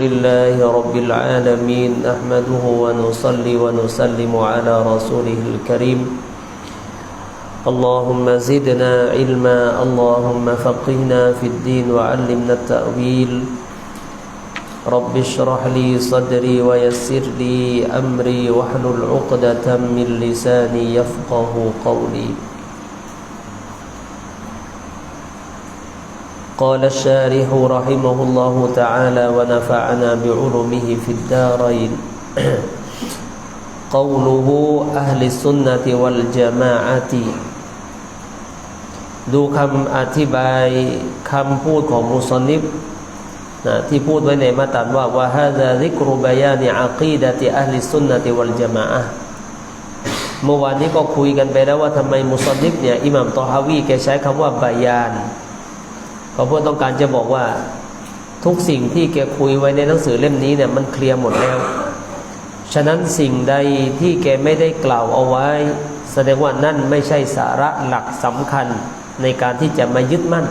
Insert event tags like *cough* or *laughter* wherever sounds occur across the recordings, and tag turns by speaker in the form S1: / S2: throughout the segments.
S1: لله رب العالمين نحمده ونصلي ونسلم على رسوله الكريم. اللهم زدنا علما اللهم فقهنا في الدين وعلمنا التأويل. رب اشرح لي صدري ويسر لي أمري واحلل عقدة من لساني يفقه قولي. قال الشارح رحمه الله تعالى ونفعنا بعلومه في الدارين قوله أهل السنة والجماعة ดูคำอธิบายคำพูดของมุสลิมนะที่พูดไว้ในมาตันว่าวะฮาซาซิกรุบยานิอากีดะติอัลลิสุนนะติวัลจามะเมื่อวานนี้ก็คุยกันไปแล้วว่าทำไมมุสลิมเนี่ยอิหม่ามตอฮาวีแกใช้คำว่าบายาน เขาเพูดต้องการจะบอกว่าทุกสิ่งที่แกคุยไว้ในหนังสือเล่มนี้เนี่ยมันเคลียร์หมดแล้ว ฉะนั้นสิ่งใดที่แกไม่ได้กล่าวเอาไว้ แสดงว่านั่นไม่ใช่สาระหลักสำคัญในการที่จะมายึดมั่น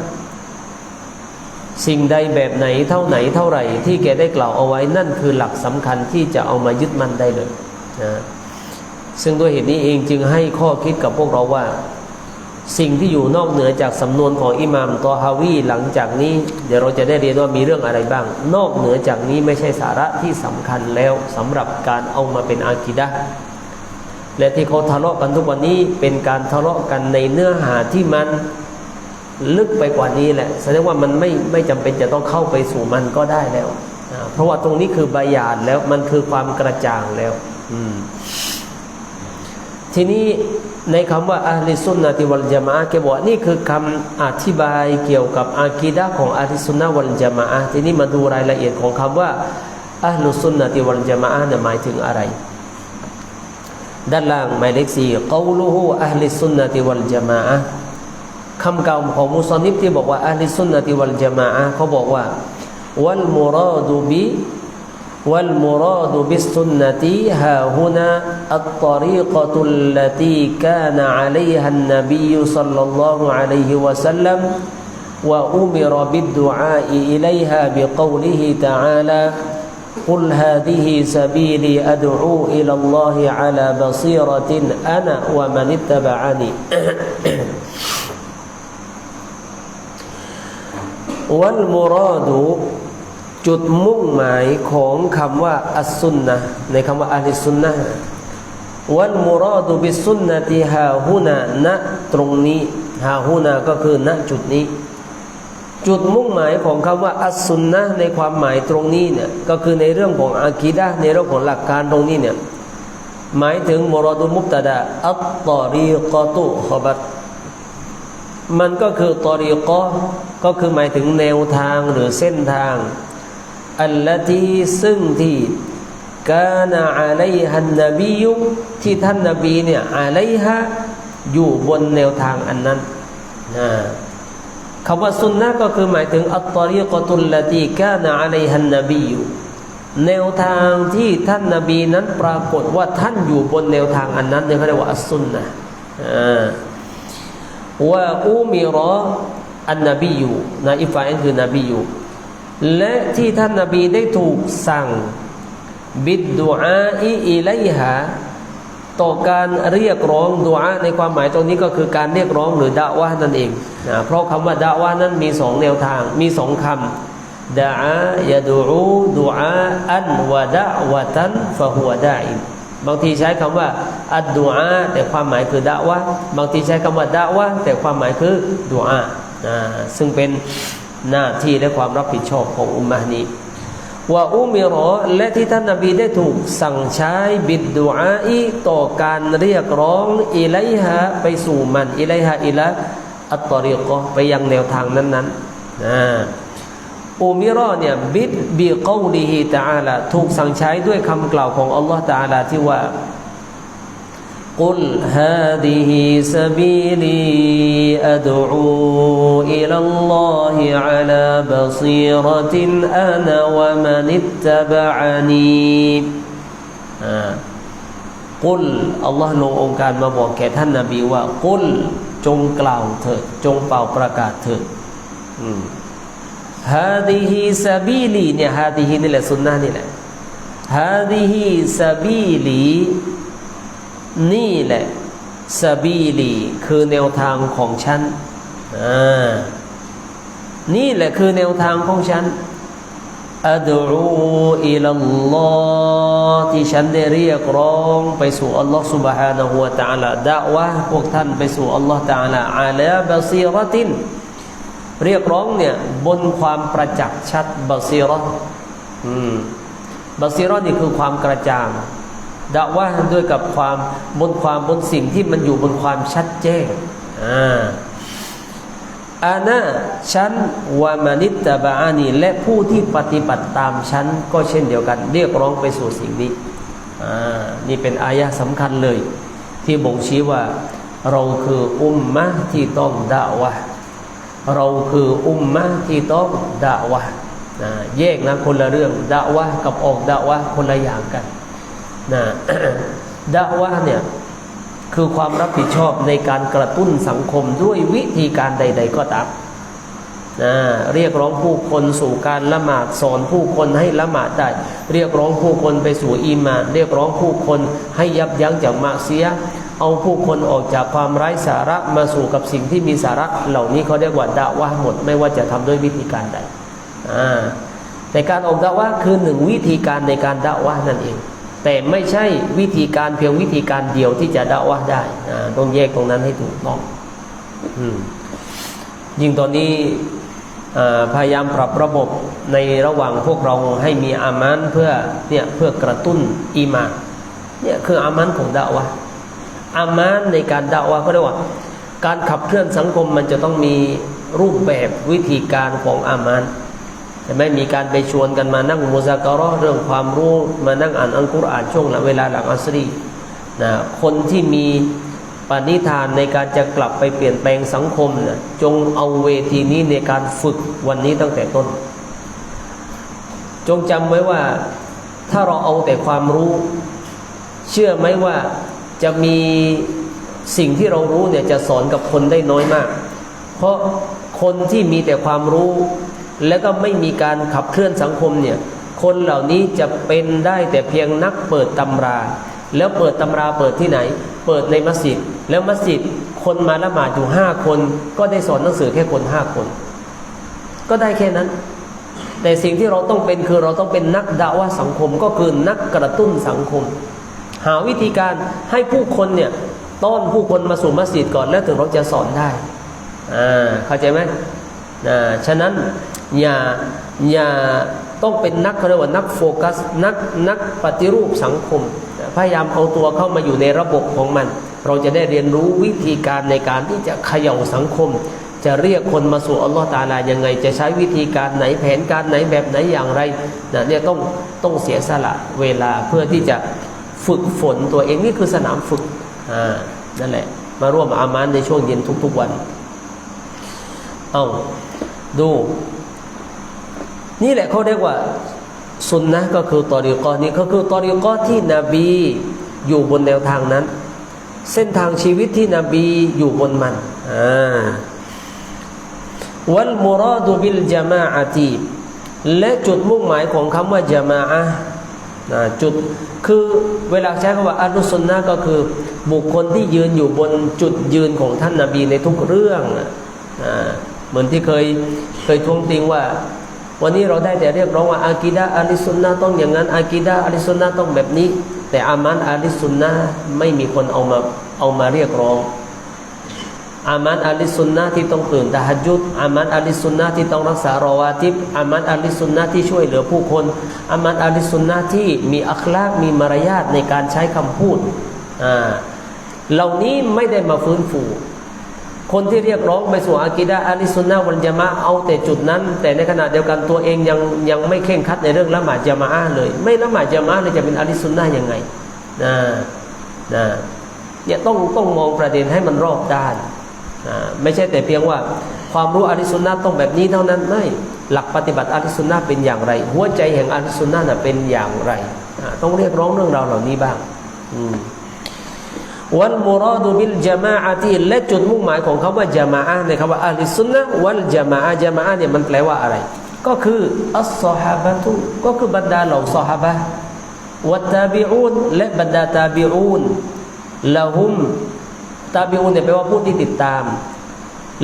S1: สิ่งใดแบบไหนเท่าไหนเท่าไหร่ ที่แกได้กล่าวเอาไว้นั่นคือหลักสำคัญที่จะเอามายึดมั่นได้เลยนะซึ่งด้วยเหตุนี้เองจึงให้ข้อคิดกับพวกเราว่า สิ่งที่อยู่นอกเหนือจากสำนวนของอิหม่ามตอฮาวีหลังจากนี้ เดี๋ยวเราจะได้เรียนว่ามีเรื่องอะไรบ้าง นอกเหนือจากนี้ไม่ใช่สาระที่สำคัญแล้วสำหรับการเอามาเป็นอากิดะและที่เขาทะเลาะกันทุกวันนี้เป็นการทะเลาะกันในเนื้อหาที่มันลึกไปกว่านี้แหละแสดงว่ามันไม่ไม่จำเป็นจะต้องเข้าไปสู่มันก็ได้แล้ว เพราะว่าตรงนี้คือบายานแล้วมันคือความกระจ่างแล้ว อืมทีนี้ ในคำว่าอาลิสุนนะติวัลจามะแกบอกนี่คือคำอธิบายเกี่ยวกับอากีดะของอาลิสุนนะวัลจามะทีนี้มาดูรายละเอียดของคำว่าอัลลุสุนนะติวัลจามะเนี่ยหมายถึงอะไร ด้านล่างหมายเลขสี่กาลูฮูอัลลิสุนนะติวัลจามะคำกล่าวของมุสลิมที่บอกว่าอัลลิสุนนะติวัลจามะเขาบอกว่าวัลมุราดูบิ والمراد بالسنة ها هنا الطريقة التي كان عليها النبي صلى الله عليه وسلم وأمر بالدعاء إليها بقوله تعالى قل هذه سبيلي أدعو إلى الله على بصيرة أنا ومن اتبعني. *clears throat* والمراد จุดมุ่งหมายของคำว่าอัสซุนนะในคำว่าอาลิซุนนะวันมุรอดุบิซุนนะติฮาฮุนาณตรงนี้ฮาฮุนาก็คือณจุดนี้ จุดมุ่งหมายของคำว่าอัสซุนนะในความหมายตรงนี้เนี่ยก็คือในเรื่องของอากีดะในเรื่องของหลักการตรงนี้เนี่ยหมายถึงมรดุมุตตะดาอัตตอรีกอตุขบัตมันก็คือตอรีกอก็คือหมายถึงแนวทางหรือเส้นทาง อัลลทีซึ่งที่กานาอะลัยฮันนบียุที่ท่านนบีเนี่ยอะลัยฮะอยู่บนแนวทางอันนั้นนะคำว่าสุนนะก็คือหมายถึงอัตตอรีกตุลลตีกานาอะลัยฮันนบียุแนวทางที่ท่านนบีนั้นปรากฏว่าท่านอยู่บนแนวทางอันนั้นเนี่ยเขาเรียกว่าอัสซุนนะว่าอูมิรออันนบีอยู่นะอิฟาอนคือนบีอยู่ และที่ท่านนาบีได้ถูกสั่ง บิดดูอาอีอิไลฮะต่อการเรียกร้องดูอาในความหมายตรงนี้ก็คือการเรียกร้องหรือดะวะนั่นเองนะเพราะคำว่าดะวะนั้นมีสองแนวทางมีสองคำดะอายะดูอูดูอาอันวะดะวะตันฟะฮัวดาอิบางทีใช้คำว่าอัดดูอาแต่ความหมายคือดะวะบางทีใช้คำว่าดะวะแต่ความหมายคือดูอาซึ่งเป็น หน้าที่และความรับผิดชอบของอุมมะนี้ว่าอุมิรอและที่ท่านนบีได้ถูกสั่งใช้บิดดูอาอีต่อการเรียกร้องอิไลฮะไปสู่มันอิไลฮะอิละอัตตอริกไปยังแนวทางนั้นๆนะอุมิรอเนี่ยบิดบีกอลีฮิตาลาถูกสั่งใช้ด้วยคำกล่าวของอัลลอฮฺตาลาที่ว่า قل هذه سبيلي أدعو إلى الله على بصيرة أنا ومن اتبعني กุลอัลลอฮ์ลงองค์การมาบอกแก่ท่านนาบีว่ากุลจงกล่าวเถิดจงเป่าประกาศเถิด ฮาดิฮิซาบีลีเนี่ยฮาดิฮินี่แหละสุนนะนี่แหละฮาดิฮิซาบีลี นี่แหละซาบีลีคือแนวทางของฉันอ่านี่แหละคือแนวทางของฉันอัดูอิลลอฮ์ที่ฉันได้เรียกร้องไปสู่อัลลอฮ์ سبحانه และ تعالى ดะวะพวกท่านไปสู่อัลลอฮ์ تعالى อาลาบะซีรติน เรียกร้องเนี่ยบนความประจักษ์ชัดบาซีรออืมบาซีรอนี่คือความกระจ่าง ดะว่าด้วยกับความบนความบนสิ่งที่มันอยู่บนความชัดแจ้งอ่าอานะฉันวามานิตตบาอานีและผู้ที่ปฏิบัติตามฉันก็เช่นเดียวกัน เรียกร้องไปสู่สิ่งนี้อ่านี่เป็นอายะสำคัญเลย ที่บ่งชี้ว่า เราคืออุมมะที่ต้องด่าวะเราคืออุมมะที่ต้องด่าวะนะแยกนะคนละเรื่องด่าวะกับออกด่าวะคนละอย่างกัน นะด่าวะเนี่ยคือความรับผิดชอบในการกระตุ้นสังคมด้วยวิธีการใด ๆ ก็ตามนะเรียกร้องผู้คนสู่การละหมาดสอนผู้คนให้ละหมาดได้ เรียกร้องผู้คนไปสู่อีมาน เรียกร้องผู้คนให้ยับยั้งจากมาเสีย เอาผู้คนออกจากความไร้สาระมาสู่กับสิ่งที่มีสาระ เหล่านี้เขาเรียกว่าดะวะหมด ไม่ว่าจะทำด้วยวิธีการใดแต่การออกดะวะคือหนึ่งวิธีการในการดะวะนั่นเอง แต่ไม่ใช่วิธีการเพียงวิธีการเดียวที่จะดะวะได้ต้องแยกตรงนั้นให้ถูกต้องอยิ่งตอนนี้พยายามปรับระบบในระหว่างพวกเราให้มีอามันเพื่อเนี่ยเพื่อกระตุ้นอีมาเนี่ยคืออามันของดะวะอามานในการด่าวะเขาเรียกว่า การขับเคลื่อนสังคมมันจะต้องมีรูปแบบวิธีการของอามาน ไม่มีการไปชวนกันมานั่งมุซาการะเรื่องความรู้มานั่งอ่านอัลกุรอานช่วงเวลาหลังอัสรีนะคนที่มีปณิธานในการจะกลับไปเปลี่ยนแปลงสังคมนะจงเอาเวทีนี้ในการฝึกวันนี้ตั้งแต่ต้น จงจำไว้ว่าถ้าเราเอาแต่ความรู้ เชื่อไหมว่าจะมีสิ่งที่เรารู้เนี่ยจะสอนกับคนได้น้อยมาก เพราะคนที่มีแต่ความรู้ แล้วก็ไม่มีการขับเคลื่อนสังคมเนี่ยคนเหล่านี้จะเป็นได้แต่เพียงนักเปิดตำรา แล้วเปิดตำราเปิดที่ไหน เปิดในมัสยิด แล้วมัสยิดคนมาละหมาดอยู่ห้าคน ก็ได้สอนหนังสือแค่คนห้าคน ก็ได้แค่นั้น แต่สิ่งที่เราต้องเป็นคือเราต้องเป็นนักด่าว่าสังคมก็คือนักกระตุ้นสังคม หาวิธีการให้ผู้คนเนี่ยต้อนผู้คนมาสู่มัสยิดก่อนแล้วถึงเราจะสอนได้อ่าเข้าใจไหมอ่าฉะนั้น อย่าอย่าต้องเป็นนักเขาเรียกว่านักโฟกัสนักนักปฏิรูปสังคม พยายามเอาตัวเข้ามาอยู่ในระบบของมัน เราจะได้เรียนรู้วิธีการในการที่จะเขย่าสังคม จะเรียกคนมาสู่อัลลอฮ์ตาลายังไง จะใช้วิธีการไหนแผนการไหนแบบไหนอย่างไรนะเนี่ยต้องต้องเสียสละเวลาเพื่อที่จะฝึกฝนตัวเองนี่คือสนามฝึกอ่านั่นแหละ มาร่วมอามานในช่วงเย็นทุกๆวัน เอาดู นี่แหละเขาเรียกว่าสุนนะก็คือตอริกอนี่ก็คือตอริกอที่นบีอยู่บนแนวทางนั้น เส้นทางชีวิตที่นบีอยู่บนมันอ่าวัลมุราดูบิลจามาอาตีและจุดมุ่งหมายของคำว่าจามาอะจุดคือเวลาใช้คำว่าอัลุสุนนะก็คือ บุคคลที่ยืนอยู่บนจุดยืนของท่านนาบีในทุกเรื่องเหมือนที่เคยเคยทวงติงว่า วันนี้เราได้แต่เรียกร้องว่าอากีดาอาลิสุนนะต้องอย่างนั้นอากีดาอาลิสุนนะต้องแบบนี้ แต่อามันอาลิสุนนะไม่มีคนเอามาเอามาเรียกร้อง อามันอาลิสุนนะที่ต้องตื่นตะฮัจุดอามันอาลิสุนนะที่ต้องรักษารอวาติบอามันอาลิสุนนะที่ช่วยเหลือผู้คนอามันอาลิสุนนะที่มีอัคลากมีมารยาทในการใช้คำพูดอ่าเหล่านี้ไม่ได้มาฟื้นฟู คนที่เรียกร้องไปสู่อากิดาอาลิสุนนะวันจามะเอาแต่จุดนั้น แต่ในขณะเดียวกันตัวเองยังยังไม่เข่งคัดในเรื่องละหมาดจามะเลย ไม่ละหมาดจามะเลยจะเป็นอาลิสุนนะยังไงนะนะเนี่ยต้องต้องมองประเด็นให้มันรอบด้านไม่ใช่แต่เพียงว่าความรู้อาริสุนนะต้องแบบนี้เท่านั้นไม่หลักปฏิบัติอาริสุนนะเป็นอย่างไร หัวใจแห่งอาริสุนนะเป็นอย่างไร ต้องเรียกร้องเรื่องราวเหล่านี้บ้าง วันมุรอดูบิลจามาอาตีและจุดมุ่งหมายของคาว่าจามาอะในคำว่าอาลิสุนนะวันจามาอะจามาอะเนี่ยมันแปลว่าอะไร ก็คืออัสซอฮาบะตุก็คือบรรดาเหล่าซอฮาบะวัตตาบิอูนและบรรดาตาบิอูนละหุมตาบิอูนเนี่ยแปลว่าผู้ที่ติดตาม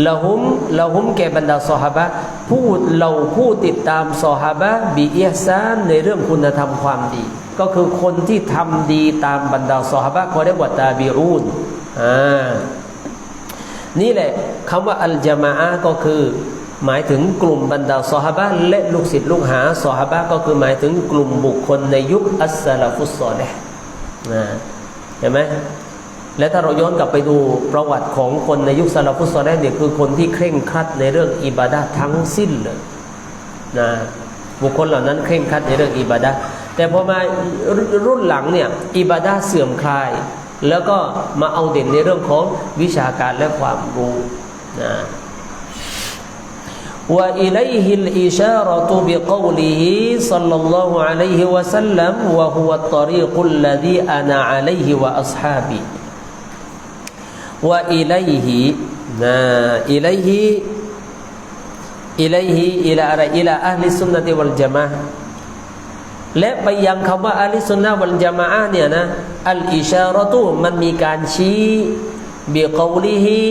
S1: ละหุมละหุมแก่บรรดาซอฮาบะผู้เหล่าผู้ติดตามซอฮาบะบีเอซานในเรื่องคุณธรรมความดี ก็คือคนที่ทำดีตามบรรดาซอฮาบะเขาเรียกว่าตาบิอูนอ่านี่แหละคำว่าอัลจามะก็คือหมายถึงกลุ่มบรรดาซอฮาบะและลูกศิษย์ลูกหาซอฮาบะก็คือหมายถึงกลุ่มบุคคลในยุคอัสซาลาฟุสซอเลห์นะเห็นไหมและถ้าเราย้อนกลับไปดูประวัติของคนในยุคซาลาฟุสซอลห์เนี่ยคือคนที่เคร่งครัดในเรื่องอิบาดะห์ทั้งสิ้นเลยนะบุคคลเหล่านั้นเคร่งครัดในเรื่องอิบาดะห์ แต่พอมารุ่นหลังเนี่ยอิบาดาเสื่อมคลาย แล้วก็มาเอาเด่นในเรื่องของวิชาการและความรู้นะว่าอิลัยฮิลอิชาระตุบิกาวลิฮิสัลลัลลอฮุอะลัยฮิวะสัลลัมวะฮุวัตตรีกุลลดีอานาอะลัยฮิวะอัศฮาบีว่าอิลัยนะอิลัยฮิอิลัยอิลาอะไรอิลาอัลลิสุนนะติวัลจามะห์ และไปยังคำว่าอัลิสุนนะห์เนี่ยนะอัลอิชารตุมันมีการชี้เบิกอลีฮี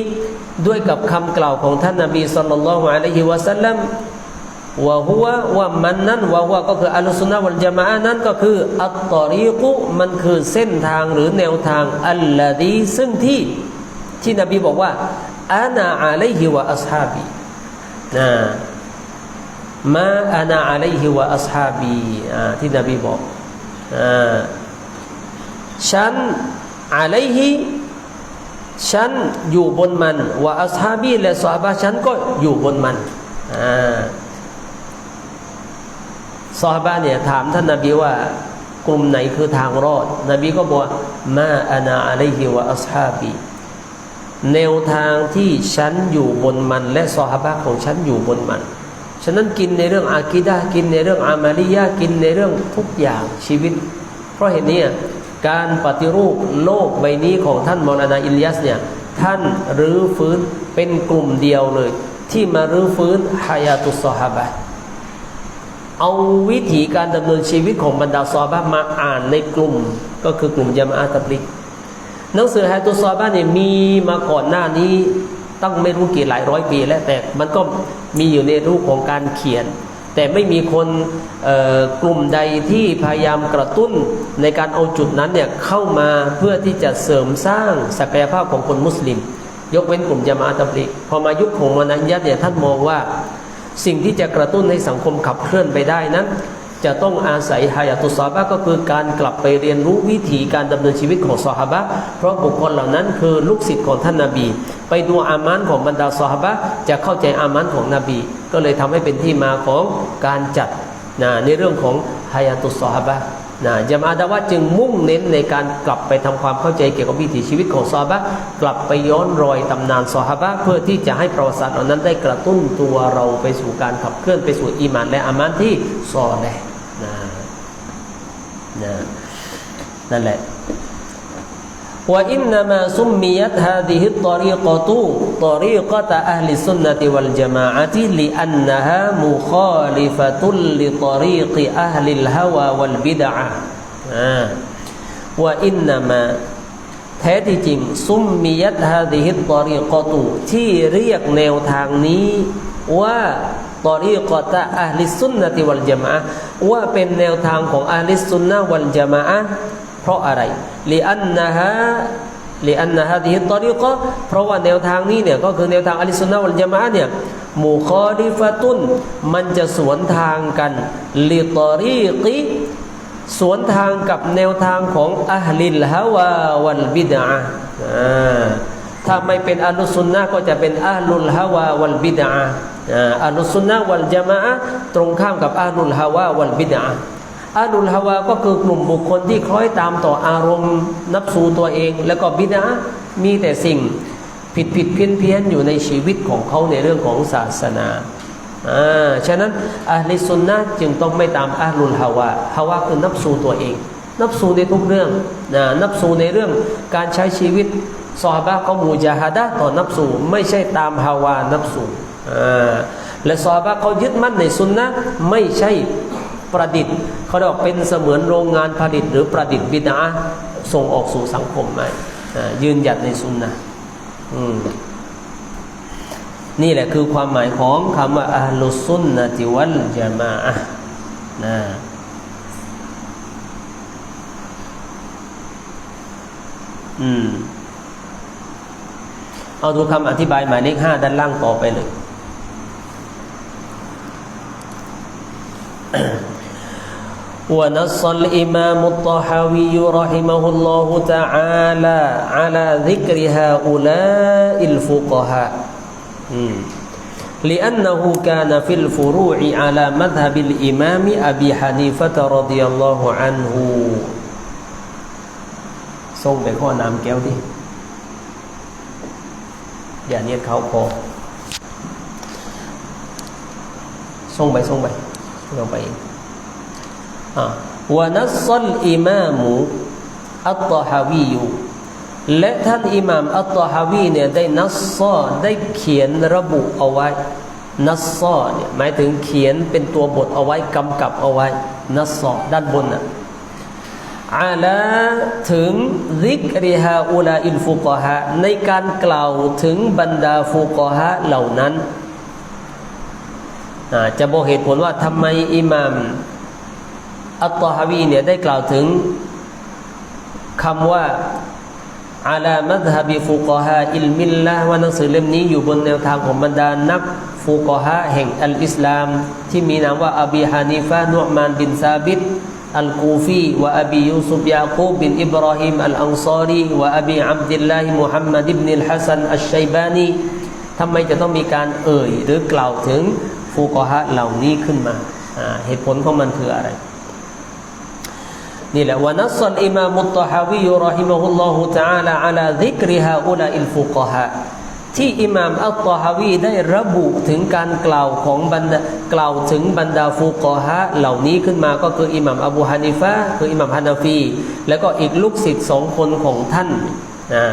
S1: ด้วยกับคำกล่าวของท่านนบีสุลต่านละฮ์อะลัยฮิวะสัลลัมวะฮุวะว่ามันนั้นวะฮุวะก็คืออัลลอฮฺสุนนะวัลจามะอนั้นก็คืออัตตอรีกุมันคือเส้นทางหรือแนวทางอัลลดีซึ่งที่ที่นบีบอกว่าอานาอะลัยฮิวะอัศฮาบีนะ มาอานาอะลัยฮิวะอัศฮาบีที่นบีบอกฉันอะลัยฮิฉันอยู่บนมันว่าอัสฮาบีและสาบะฉันก็อยู่บนมันอ่าสาบะเนี่ยถามท่านนบีว่ากลุ่มไหนคือทางรอด นบีก็บอกมาอานาอะลัยฮิวะอัสฮาบีแนวทางที่ฉันอยู่บนมัน และสาบะของฉันอยู่บนมัน ฉะนั้นกินในเรื่องอากิดะกินในเรื่องอามาลียะกินในเรื่องทุกอย่างชีวิต เพราะเหตุนี้การปฏิรูปโลกใบนี้ของท่านมอลานาอิลยัสเนี่ยท่านรื้อฟื้นเป็นกลุ่มเดียวเลย ที่มารื้อฟื้นฮายาตุสฮาบะเอาวิถีการดำเนินชีวิตของบรรดาซอบะมาอ่านในกลุ่ม ก็คือกลุ่มยามาอาตบลิกหนังสือฮายาตุสซอบะเนี่ยมีมาก่อนหน้านี้ ตั้งไม่รู้กี่หลายร้อยปีแล้วแต่มันก็มีอยู่ในรูปของการเขียน แต่ไม่มีคนกลุ่มใดที่พยายามกระตุ้นในการเอาจุดนั้นเนี่ยเข้ามาเพื่อที่จะเสริมสร้างศักยภาพของคนมุสลิม ยกเว้นกลุ่มจามาตับลิกพอมายุคของมานันยัตเนี่ยท่านมองว่า สิ่งที่จะกระตุ้นให้สังคมขับเคลื่อนไปได้นั้น จะต้องอาศัยฮายาตุสาบะก็คือการกลับไปเรียนรู้วิธีการดำเนินชีวิตของสหบะเพราะบุคคลเหล่านั้นคือลูกศิษย์ของท่านนาบี ไปดูอามันของบรรดาสหบะจะเข้าใจอามันของนบี ก็เลยทำให้เป็นที่มาของการจัดนะในเรื่องของฮายาตุสหบะ นะยามาดาวะจึงมุ่งเน้นในการกลับไปทำความเข้าใจเกี่ยวกับวิถีชีวิตของซอฮาบะกลับไปย้อนรอยตำนานซอฮาบะเพื่อที่จะให้ประวัติศาสตร์เหล่านั้นได้กระตุ้นตัวเราไปสู่การขับเคลื่อนไปสู่อีมานและอามันที่ซอแลนะนะนั่นแหละ ว่าอินนามาซุมมิยัตฮาดิฮิตตอรีกตุตอรีกตะอัลลิสุนนติวัลจามะอัติลิอันนะฮะมุคอลิฟะตุลลิตอรีกอัลลิลฮาวาวัลบิดะว่าอินนามาแท้ที่จริง ซุมมิยัตฮาดิฮิตตอรีกตุที่เรียกแนวทางนี้ว่าตอรีกอตะอัลลิสุนนะติวัลจามะว่าเป็นแนวทางของอัลลิสุนนะวัลจามะ เพราะอะไรลิอันนะฮะลิอันนะฮะดิฮิตอรีกะเพราะว่าแนวทางนี้เนี่ยก็คือแนวทางอัลิสุนนะวัลจามะเนี่ยมูคอดิฟะตุนมันจะสวนทางกันลิตอรีกิสวนทางกับแนวทางของอัลลิลฮาวาวัลบิดาถ้าไม่เป็นอัลุสุนนะก็จะเป็นอัลุลฮาวาวัลบิดาอัลุสุนนะวัลจามะตรงข้ามกับอัลลุลฮาวาวัลบิดา อัลลุลฮาวาก็คือกลุ่มบุคคลที่คล้อยตามต่ออารมณ์ นับสูตัวเอง แล้วก็บิดามีแต่สิ่งผิดผิดเพี้ยนเพี้ยนอยู่ในชีวิตของเขาในเรื่องของศาสนาอ่าฉะนั้นอัลลิสุนนะจึงต้องไม่ตามอัลลุลฮาวาฮาวาคือนับสูตัวเอง นับสูในทุกเรื่องนะนับสูในเรื่องการใช้ชีวิตซอฮาบะเขามูจาฮดะต่อนับสูไม่ใช่ตามฮาวานับสูอ่าและซอฮาบะเขายึดมั่นในสุนนะไม่ใช่ ประดิษฐ์เขาเรียกว่าเป็นเสมือนโรงงานผลิตหรือประดิษฐ์บิดาส่งออกสู่สังคมใหม่อ่ายืนหยัดในสุนนะอืมนี่แหละคือความหมายของคำว่าอัลลุสุนนะติวัลจามาอะนะอืม เอาดูคำอธิบายหมายเลขห้าด้านล่างต่อไปเลย ونص الإمام الطحاوي رحمه الله تعالى على ذكر هؤلاء الفقهاء مم. لأنه كان في الفروع على مذهب الإمام أبي حنيفة رضي الله عنه ส่งไปข้อน้ำแก้วดิ อย่าเนียดเขาพอส่งไปส่งไปส่งไปเอง วานัสซัลอิมามุอัตตฮาวียูและท่านอิหม่ามอัตตฮาวีเนี่ยได้นัสซอได้เขียนระบุเอาไว้นัสซอเนี่ยหมายถึงเขียนเป็นตัวบทเอาไว้กำกับเอาไว้นัสซอด้านบนน่ะอาลาถึงริกริฮาอุลาอิลฟุกฮะในการกล่าวถึงบรรดาฟุกฮะเหล่านั้นจะบอกเหตุผลว่าทำไมอิหม่าม อัตตฮาวีเนี่ยได้กล่าวถึงคำว่าอาลามัฮบิฟุกฮาอิลมิลละว่าหนังสือเล่มนี้อยู่บนแนวทางของบรรดานักฟุกฮาแห่งอัลอิสลาม ที่มีนามว่าอบีฮานิฟะนุอมานบินซาบิดอัลกูฟีวะอบียูซุฟยาคูบินอิบราฮิมอัลอังซารีวะอบีอับดิลลาฮิมุฮัมมัดอิบนิลฮัสซันอัชชัยบานีทำไมจะต้องมีการเอ่ยหรือกล่าวถึงฟุกฮะเหล่านี้ขึ้นมาเหตุผลของมันคืออะไร นี่แหละวานัสลอิมามุตตฮาวิยุรอฮิมะฮุลลอฮุตะอาลาอัลาดิกริฮาอุลาอิลฟุกฮะที่อิหม่ามอัลตฮาวีได้ระบุถึงการกล่าวของบรรดากล่าวถึงบรรดาฟูกอฮะเหล่านี้ขึ้นมาก็คืออิหม่ามอบูฮานิฟะคืออิหม่ามฮานาฟี แล้วก็อีกลูกศิษย์สองคนของท่านนะ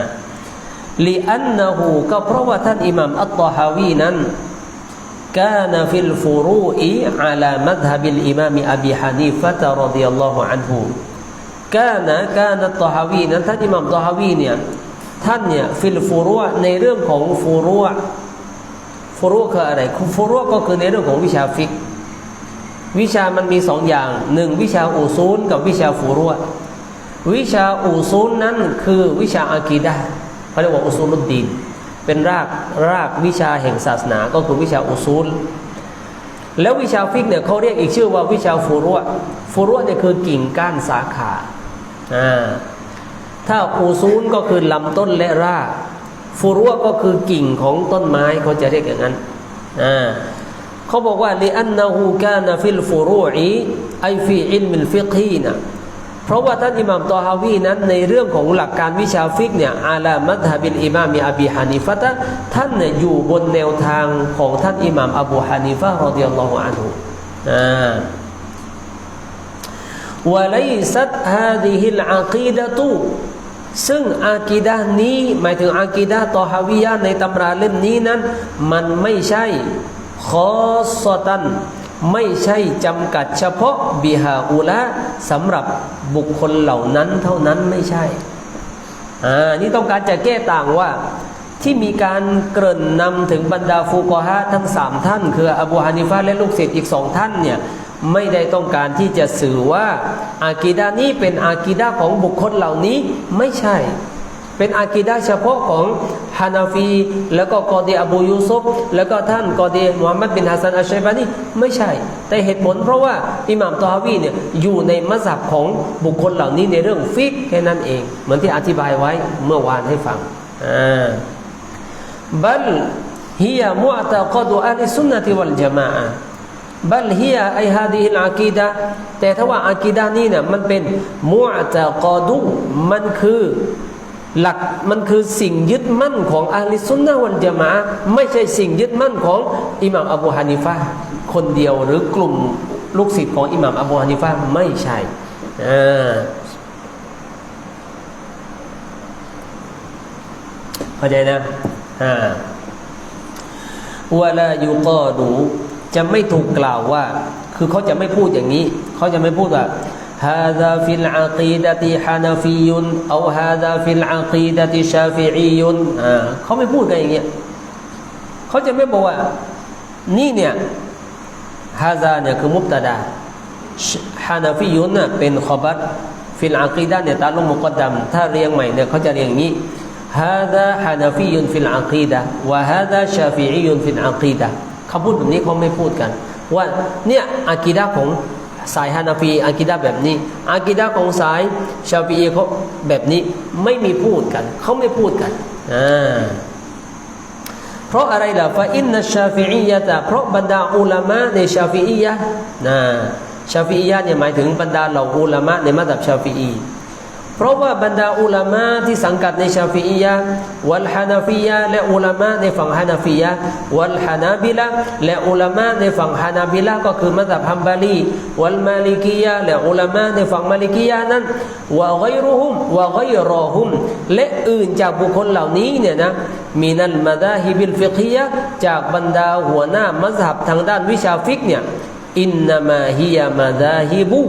S1: ลีอันนะฮูก็เพราะว่าท่านอิหม่ามอัลตอฮาวีนั้นกานฟิลฟูรูอีอาลามัธบิลอิมามอบีฮานิฟะตะรดิยัลลอฮุอันฮู กานะกานะตอฮาวีนะท่านอิหม่ามตอฮาวีเนี่ยท่านเนี่ยฟิลฟูรุในเรื่องของฟูรุฟูรุคืออะไรฟูรุก็คือในเรื่องของวิชาฟิก วิชามันมีสองอย่างหนึ่งวิชาอูซูลกับวิชาฟูรุวิชาอูซูลนั้นคือวิชาอากีดะเขาเรียกว่าอูซูลุดดีนเป็นรากรากวิชาแห่งศาสนาก็คือวิชาอุซูล แล้ววิชาฟิกเนี่ยเขาเรียกอีกชื่อว่าวิชาฟูรุฟูรุเนี่ยคือกิ่งก้านสาขา ถ้าอุซูลก็คือลำต้นและรากฟูรุก็คือกิ่งของต้นไม้เขาจะเรียกอย่างนั้นเขาบอกว่าลิอันนะฮูกานฟิลฟูรุอีไอฟีอิลมิลฟิกฮีนะเพราะว่าท่านอิหม่ามตอฮาวีนั้นในเรื่องของหลักการวิชาฟิกเนี่ยอาลามัดฮบิลอิมามอบีฮานิฟะตะท่านเนี่ยอยู่บนแนวทางของท่านอิหม่ามอบูฮานิฟะรอดิยัลลอฮุอันฮุอ่า วะไลซัตฮาดิฮิลอากีดะตุซึ่งอากีดะนี้หมายถึงอากีดะตอฮาวียะในตำราเล่มนี้นั้น มันไม่ใช่คอสตัน ไม่ใช่จำกัดเฉพาะบิฮาอุละสำหรับบุคคลเหล่านั้นเท่านั้นไม่ใช่อ่านี่ต้องการจะแก้ต่างว่าที่มีการเกริ่นนำถึงบรรดาฟูกอฮะทั้งสามท่าน คืออบูฮานิฟะและลูกศิษย์อีกสองท่านเนี่ย ไม่ได้ต้องการที่จะสื่อว่าอากีดานี้เป็นอากีดาของบุคคลเหล่านี้ไม่ใช่ เป็นอากีดาเฉพาะของฮานาฟี แล้วก็กอดีอบูยูซุฟแล้วก็ท่านกอดีมุฮัมมัดบินฮัสซันอัชชัยบานีไม่ใช่ แต่เหตุผลเพราะว่าอิหม่ามตอฮาวีเนี่ยอยู่ในมัสยิดของบุคคลเหล่านี้ในเรื่องฟิกแค่นั้นเอง เหมือนที่อธิบายไว้เมื่อวานให้ฟังอ่าบัลฮียมุอตะกอดุอัลสุนนะติวัลจามะ บัลฮียไอฮาดีฮิลอากีดะแต่ถ้าว่าอากีดะนี้เนี่ยมันเป็นมุอตะกอดุมันคือหลักมันคือสิ่งยึดมั่นของอาลิสุนนะวันจามะไม่ใช่สิ่งยึดมั่นของอิหม่ามอบูฮานิฟะคนเดียวหรือกลุ่มลูกศิษย์ของอิหม่ามอบูฮานิฟะไม่ใช่อ่าเข้าใจนะอ่าวลายุกอดู จะไม่ถูกกล่าวว่า คือเขาจะไม่พูดอย่างนี้ เขาจะไม่พูดว่า هذا في العقيدة حنفي أو هذا في العقيدة شافعي อ่าเขาไม่พูดกันอย่างเงี้ยเขาจะไม่บอกว่า นี่เนี่ยฮาซาเนี่ยคือมุบตะดาฮานาฟิยุนน่ะเป็นขบัตฟิลอากีดะเนี่ยตาลงมุกดัมถ้าเรียงใหม่เนี่ยเขาจะเรียงอย่างนี้ هذا حنفي في العقيدة وهذا شافعي في العقيدة คำพูดแบบนี้เขาไม่พูดกัน ว่าเนี่ยอากีดะของสายฮานาฟีอากีดะแบบนี้อากีดะของสายชาฟีเขาแบบนี้ไม่มีพูดกันเขาไม่พูดกันอ่าเพราะอะไรล่ะฟาอินนัชชาฟีอียะตะเพราะบรรดาอุลามะในชาฟีอียะนะชาฟีอียะเนี่ยหมายถึงบรรดาเหล่าอุลามะในมัธยบชาฟีอี เพราะว่าบรรดาอุลามะที่สังกัดในชาฟีอียะวัลฮานาฟียะและอุลามะในฝั่งฮานาฟียะวัลฮานาบิละและอุลามะในฝั่งฮานาบิละก็คือมัธยบฮัมบาลีวัลมาลิกียะและอุลามะในฝั่งมาลิกียะนั้นวะไกรุฮุมวะไกรอฮุมและอื่นจากบุคคลเหล่านี้เนี่ยนะมีนัลมาดาฮิบิลฟิกียะจากบรรดาหัวหน้ามัซฮับทางด้านวิชาฟิกเนี่ยอินนามาฮิยามาดาฮิบู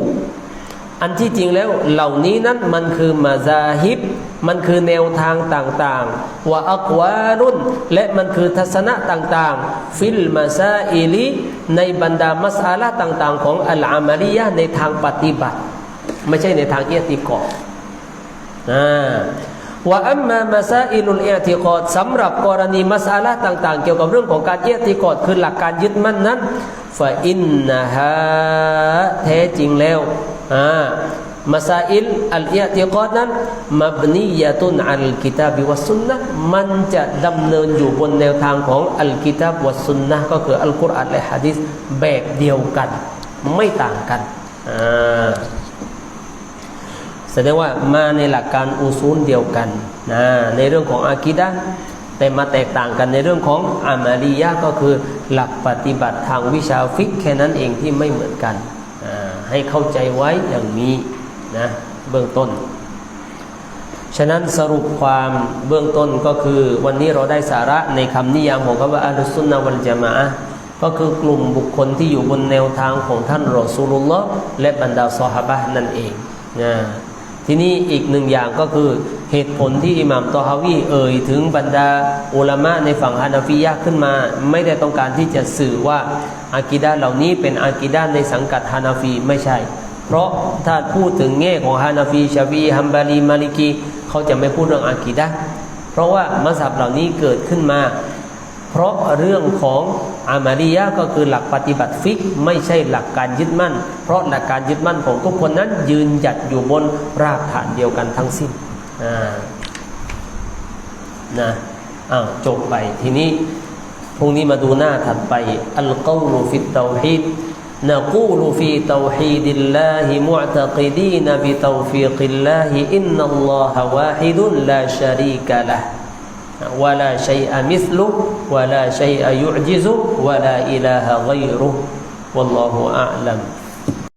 S1: อันที่จริงแล้วเหล่านี้นั้นมันคือมาซาฮิบ มันคือแนวทางต่างๆว่าอักวารุนและมันคือทัศนะต่างๆ ฟิลมาซาอิลีในบรรดามัสอาละต่างๆ ของอัลอามาลียะในทางปฏิบัติ ไม่ใช่ในทางเอติกอว่าอัมมามาซาอิลุลเอติกอดสำหรับกรณีมัสอาละต่างๆ เกี่ยวกับเรื่องของการเอติกอดคือหลักการยึดมั่นนั้นฟาอินนะฮะแท้จริงแล้ว อ่ามาซาอิลอัลเอียติกอดนั้นมับนียะตุนอัลกิตาบิวัสุนนะมันจะดำเนินอยู่บนแนวทางของอัลกิตาบวัสสุนนะก็คืออัลกุรอานและฮะดิษแบบเดียวกัน ไม่ต่างกันอ่าแสดงว่ามาในหลักการอุซูลเดียวกันนะในเรื่องของอากิดะแต่มาแตกต่างกันในเรื่องของอามาลียะก็คือหลักปฏิบัติทางวิชาฟิกแค่นั้นเองที่ไม่เหมือนกัน ให้เข้าใจไว้อย่างนี้นะเบื้องต้น ฉะนั้นสรุปความเบื้องต้นก็คือ วันนี้เราได้สาระในคำนิยามของคำว่าอัลสุนนะวันจามะก็คือกลุ่มบุคคลที่อยู่บนแนวทางของท่านรอสูลุลลอและบรรดาซอฮาบะนั่นเองนะ ทีนี้อีกหนึ่งอย่างก็คือเหตุผลที่อิหม่ามตอฮาวีเอ่ยถึงบรรดาอุลามะในฝั่งฮานาฟียะขึ้นมา ไม่ได้ต้องการที่จะสื่อว่าอากิดาเหล่านี้เป็นอากิดาในสังกัดฮานาฟีไม่ใช่ เพราะถ้าพูดถึงแง่ของฮานาฟีชาฟีฮัมบารีมาลิกีเขาจะไม่พูดเรื่องอากิดาเพราะว่ามัสยิดเหล่านี้เกิดขึ้นมา เพราะเรื่องของ อามาลียะก็คือหลักปฏิบัติฟิก ไม่ใช่หลักการยึดมั่น เพราะหลักการยึดมั่นของทุกคนนั้น ยืนหยัดอยู่บนรากฐานเดียวกันทั้งสิ้นนะอ้าวจบไปทีนี้พรุ่งนี้มาดูหน้าถัดไป อัลกอลูฟิตเตาฮิด نقول في توحيد الله معتقدين بتوفيق الله إن الله واحد لا شريك له ولا شيء مثله ولا شيء يعجز ولا إله غيره. والله أعلم.